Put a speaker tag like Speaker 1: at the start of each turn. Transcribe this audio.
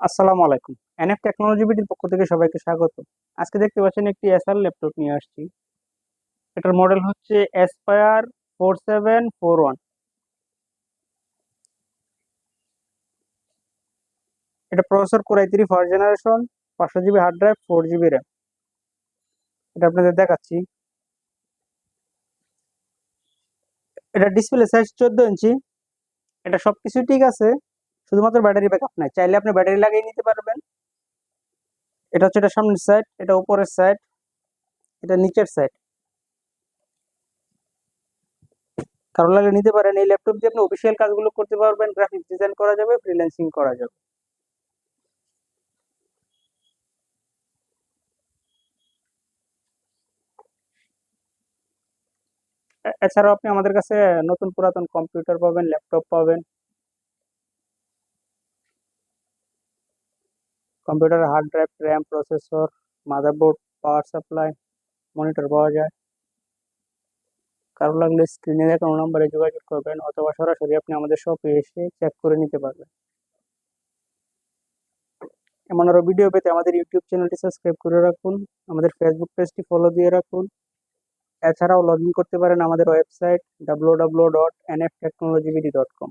Speaker 1: আসসালামু আলাইকুম। NF technology বিটির পক্ষ থেকে সবাইকে স্বাগত। আজকে দেখতে পাচ্ছেন একটি এসআর ল্যাপটপ নিয়ে আসছি। এটার মডেল হচ্ছে Aspire four seven four one এটা processor core I three first generation পাঁচশো GB hard drive four GB RAM এটা আপনাদের দেখাচ্ছি। এটা ডিসপ্লে সাইজ চোদ্দ ইঞ্চি। এটা সব কিছু ঠিক আছে। শুধুমাত্র ব্যাটারি ব্যাকআপ নাই। চাইলে আপনি ব্যাটারি লাগিয়ে নিতে পারবেন। এটা হচ্ছে এটা সামনের সাইড এটা উপরের সাইড এটা নিচের সাইড কারও লাগলে নিতে পারেন। এই ল্যাপটপ দিয়ে আপনি অফিসিয়াল কাজগুলো করতে পারবেন। গ্রাফিক্স ডিজাইন করা যাবে ফ্রিল্যান্সিং করা যাবে। এছাড়াও আপনি আমাদের কাছে নতুন পুরাতন কম্পিউটার পাবেন ল্যাপটপ পাবেন। Computer hard drive RAM processor, motherboard, power supply, monitor পাওয়া যায়। কারও লাগলে স্ক্রিনে দেখানো নাম্বারে যোগাযোগ করবেন অথবা সরাসরি আপনি আমাদের শপে এসে চেক করে নিতে পারবেন। এমন আরও ভিডিও পেতে আমাদের ইউটিউব চ্যানেলটি সাবস্ক্রাইব করে রাখুন, আমাদের ফেসবুক পেজটি ফলো দিয়ে রাখুন। এছাড়াও লগ করতে পারেন আমাদের website W W dot N F technology BD dot com